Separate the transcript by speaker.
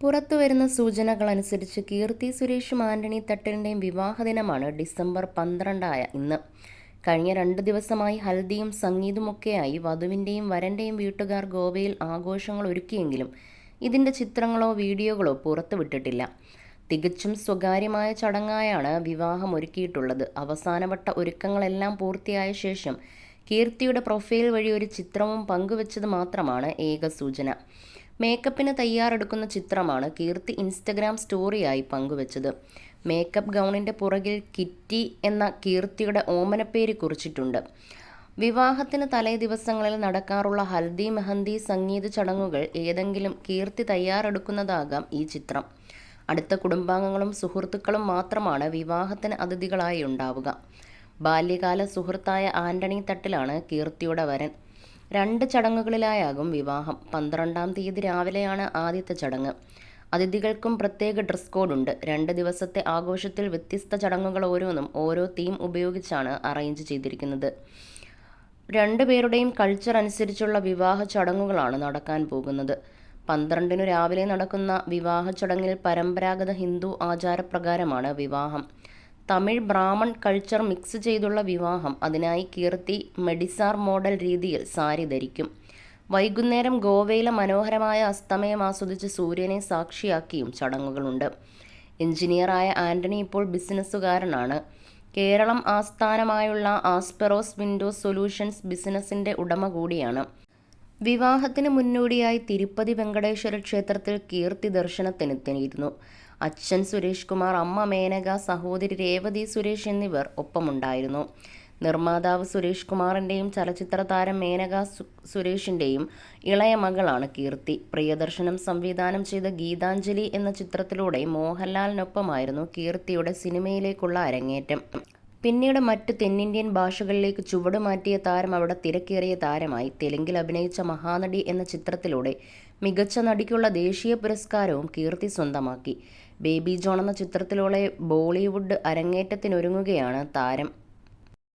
Speaker 1: പുറത്തുവരുന്ന സൂചനകളനുസരിച്ച് കീർത്തി സുരേഷും ആന്റണി തട്ടലിന്റെയും വിവാഹദിനമാണ് ഡിസംബർ പന്ത്രണ്ടായ ഇന്ന്. കഴിഞ്ഞ രണ്ട് ദിവസമായി ഹൽദിയും സംഗീതുമൊക്കെയായി വധുവിന്റെയും വരന്റെയും വീട്ടുകാർ ഗോവയിൽ ആഘോഷങ്ങൾ ഒരുക്കിയെങ്കിലും ഇതിന്റെ ചിത്രങ്ങളോ വീഡിയോകളോ പുറത്തുവിട്ടിട്ടില്ല. തികച്ചും സ്വകാര്യമായ ചടങ്ങായാണ് വിവാഹം ഒരുക്കിയിട്ടുള്ളത്. അവസാനവട്ട ഒരുക്കങ്ങളെല്ലാം പൂർത്തിയായ ശേഷം കീർത്തിയുടെ പ്രൊഫൈൽ വഴി ഒരു ചിത്രവും പങ്കുവച്ചത് മാത്രമാണ് ഏക സൂചന. മേക്കപ്പിന് തയ്യാറെടുക്കുന്ന ചിത്രമാണ് കീർത്തി ഇൻസ്റ്റഗ്രാം സ്റ്റോറിയായി പങ്കുവച്ചത്. മേക്കപ്പ് ഗൗണിന്റെ പുറകിൽ കിറ്റി എന്ന കീർത്തിയുടെ ഓമനപ്പേര് കുറിച്ചിട്ടുണ്ട്. വിവാഹത്തിന് തലേ ദിവസങ്ങളിൽ നടക്കാറുള്ള ഹൽദി മെഹന്തി സംഗീത ചടങ്ങുകൾ ഏതെങ്കിലും കീർത്തി തയ്യാറെടുക്കുന്നതാകാം ഈ ചിത്രം. അടുത്ത കുടുംബാംഗങ്ങളും സുഹൃത്തുക്കളും മാത്രമാണ് വിവാഹത്തിന് അതിഥികളായി ഉണ്ടാവുക. ബാല്യകാല സുഹൃത്തായ ആന്റണി തട്ടിലാണ് കീർത്തിയുടെ വരൻ. രണ്ട് ചടങ്ങുകളിലായാകും വിവാഹം. പന്ത്രണ്ടാം തീയതി രാവിലെയാണ് ആദ്യത്തെ ചടങ്ങ്. അതിഥികൾക്കും പ്രത്യേക ഡ്രസ് കോഡ് ഉണ്ട് രണ്ട് ദിവസത്തെ ആഘോഷത്തിൽ വ്യത്യസ്ത ചടങ്ങുകൾ ഓരോന്നും ഓരോ തീം ഉപയോഗിച്ചാണ് അറേഞ്ച് ചെയ്തിരിക്കുന്നത്. രണ്ടുപേരുടെയും കൾച്ചർ അനുസരിച്ചുള്ള വിവാഹ ചടങ്ങുകളാണ് നടക്കാൻ പോകുന്നത്. പന്ത്രണ്ടിനു രാവിലെ നടക്കുന്ന വിവാഹ ചടങ്ങിൽ പരമ്പരാഗത ഹിന്ദു ആചാരപ്രകാരമാണ് വിവാഹം. തമിഴ് ബ്രാഹ്മൺ കൾച്ചർ മിക്സ് ചെയ്തുള്ള വിവാഹം അതിനായി കീർത്തി മെഡിസാർ മോഡൽ രീതിയിൽ സാരി ധരിക്കും. വൈകുന്നേരം ഗോവയിലെ മനോഹരമായ അസ്തമയം ആസ്വദിച്ച് സൂര്യനെ സാക്ഷിയാക്കിയും ചടങ്ങുകളുണ്ട്. എഞ്ചിനീയറായ ആന്റണി ഇപ്പോൾ ബിസിനസ്സുകാരനാണ്. കേരളം ആസ്ഥാനമായുള്ള ആസ്പെറോസ് വിൻഡോസ് സൊല്യൂഷൻസ് ബിസിനസിന്റെ ഉടമ കൂടിയാണ്. വിവാഹത്തിന് മുന്നോടിയായി തിരുപ്പതി വെങ്കടേശ്വര ക്ഷേത്രത്തിൽ കീർത്തി ദർശനത്തിനെത്തിയിരുന്നു അച്ഛൻ സുരേഷ് കുമാർ അമ്മ മേനക സഹോദരി രേവതി സുരേഷ് എന്നിവർ ഒപ്പമുണ്ടായിരുന്നു. നിർമ്മാതാവ് സുരേഷ് കുമാറിന്റെയും ചലച്ചിത്ര താരം മേനക സുരേഷിന്റെയും ഇളയ മകളാണ് കീർത്തി. പ്രിയദർശനം സംവിധാനം ചെയ്ത ഗീതാഞ്ജലി എന്ന ചിത്രത്തിലൂടെ മോഹൻലാലിനൊപ്പമായിരുന്നു കീർത്തിയുടെ സിനിമയിലേക്കുള്ള അരങ്ങേറ്റം. പിന്നീട് മറ്റ് തെന്നിന്ത്യൻ ഭാഷകളിലേക്ക് ചുവടുമാറ്റിയ താരം അവിടെ തിരക്കേറിയ താരമായി. തെലുങ്കിൽ അഭിനയിച്ച മഹാനടി എന്ന ചിത്രത്തിലൂടെ മികച്ച നടിക്കുള്ള ദേശീയ പുരസ്കാരവും കീർത്തി സ്വന്തമാക്കി. ബേബി ജോൺ എന്ന ചിത്രത്തിലൂടെ ബോളിവുഡ് അരങ്ങേറ്റത്തിനൊരുങ്ങുകയാണ് താരം.